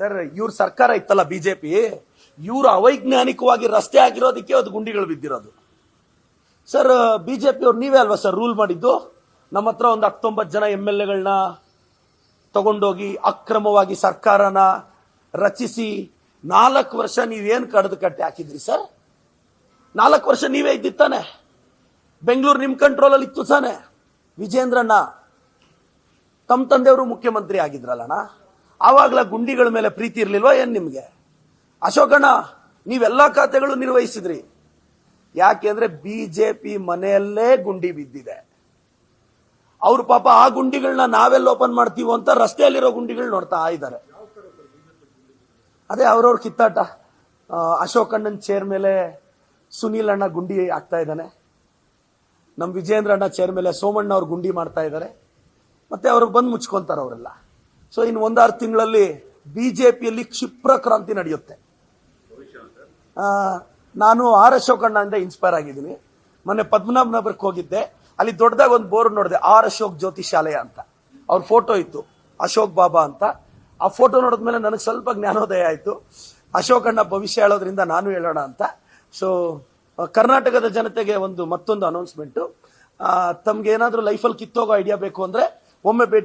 Sir, ಇವ್ರ ಸರ್ಕಾರ ಇತ್ತಲ್ಲ ಬಿಜೆಪಿ? ಇವರು ಅವೈಜ್ಞಾನಿಕವಾಗಿ ರಸ್ತೆ ಆಗಿರೋದಕ್ಕೆ ಅದು ಗುಂಡಿಗಳು ಬಿದ್ದಿರೋದು. ಸರ್, ಬಿಜೆಪಿ ಅವ್ರು ನೀವೇ ಅಲ್ವಾ ಸರ್ ರೂಲ್ ಮಾಡಿದ್ದು? ನಮ್ಮ ಹತ್ರ ಒಂದು ಹತ್ತೊಂಬತ್ತು ಜನ ಎಂ ಎಲ್ ಎಗಳನ್ನ ತಗೊಂಡೋಗಿ ಅಕ್ರಮವಾಗಿ ಸರ್ಕಾರನ ರಚಿಸಿ ನಾಲ್ಕು ವರ್ಷ ನೀವೇನು ಕಡ್ದು ಕಟ್ಟಿ ಹಾಕಿದ್ರಿ ಸರ್? ನಾಲ್ಕು ವರ್ಷ ನೀವೇ ಇದ್ದಿತ್ತಾನೆ ಬೆಂಗಳೂರು ನಿಮ್ ಕಂಟ್ರೋಲಲ್ಲಿ ಇತ್ತು ತಾನೆ. ವಿಜೇಂದ್ರಣ್ಣ ತಮ್ಮ ತಂದೆಯವರು ಮುಖ್ಯಮಂತ್ರಿ ಆಗಿದ್ರಲ್ಲಣ್ಣ. ಆವಾಗಲ ಗುಂಡಿಗಳ ಮೇಲೆ ಪ್ರೀತಿ ಇರ್ಲಿಲ್ವಾ? ಏನು ನಿಮಗೆ? ಅಶೋಕಣ್ಣ, ನೀವೆಲ್ಲ ಖಾತೆಗಳು ನಿರ್ವಹಿಸಿದ್ರಿ. ಯಾಕೆಂದ್ರೆ ಬಿಜೆಪಿ ಮನೆಯಲ್ಲೇ ಗುಂಡಿ ಬಿದ್ದಿದೆ. ಅವ್ರ ಪಾಪ ಆ ಗುಂಡಿಗಳನ್ನ ನಾವೆಲ್ಲ ಓಪನ್ ಮಾಡ್ತೀವೋ ಅಂತ ರಸ್ತೆಯಲ್ಲಿರೋ ಗುಂಡಿಗಳು ನೋಡ್ತಾ ಇದ್ದಾರೆ. ಅದೇ ಅವ್ರವ್ರ ಕಿತ್ತಾಟ. ಅಶೋಕಣ್ಣನ ಚೇರ್ ಮೇಲೆ ಸುನೀಲ್ ಅಣ್ಣ ಗುಂಡಿ ಆಗ್ತಾ ಇದ್ದಾನೆ. ನಮ್ಮ ವಿಜೇಂದ್ರ ಅಣ್ಣ ಚೇರ್ ಮೇಲೆ ಸೋಮಣ್ಣ ಅವ್ರು ಗುಂಡಿ ಮಾಡ್ತಾ ಇದ್ದಾರೆ. ಮತ್ತೆ ಅವ್ರಿಗೆ ಬಂದು ಮುಚ್ಕೊಂತಾರೆ ಅವರೆಲ್ಲ. ಸೊ ಇನ್ನು ಒಂದಾರು ತಿಂಗಳಲ್ಲಿ ಬಿಜೆಪಿಯಲ್ಲಿ ಕ್ಷಿಪ್ರ ಕ್ರಾಂತಿ ನಡೆಯುತ್ತೆ. ನಾನು ಆರ್ ಅಶೋಕಣ್ಣಯಿಂದ ಇನ್ಸ್ಪೈರ್ ಆಗಿದ್ದೀನಿ. ಮೊನ್ನೆ ಪದ್ಮನಾಭನಗರಕ್ಕೆ ಹೋಗಿದ್ದೆ. ಅಲ್ಲಿ ದೊಡ್ಡದಾಗ ಒಂದು ಬೋರ್ಡ್ ನೋಡಿದೆ, ಆರ್ ಅಶೋಕ್ ಜ್ಯೋತಿ ಶಾಲೆಯ ಅಂತ. ಅವ್ರ ಫೋಟೋ ಇತ್ತು, ಅಶೋಕ್ ಬಾಬಾ ಅಂತ. ಆ ಫೋಟೋ ನೋಡಿದ್ಮೇಲೆ ನನಗೆ ಸ್ವಲ್ಪ ಜ್ಞಾನೋದಯ ಆಯಿತು. ಅಶೋಕಣ್ಣ ಭವಿಷ್ಯ ಹೇಳೋದ್ರಿಂದ ನಾನು ಹೇಳೋಣ ಅಂತ. ಸೊ ಕರ್ನಾಟಕದ ಜನತೆಗೆ ಒಂದು ಮತ್ತೊಂದು ಅನೌನ್ಸ್ಮೆಂಟು ತಮ್ಗೆ ಏನಾದರೂ ಲೈಫಲ್ಲಿ ಕಿತ್ತೋಗೋ ಐಡಿಯಾ ಬೇಕು ಅಂದ್ರೆ ಒಮ್ಮೆ ಭೇಟಿ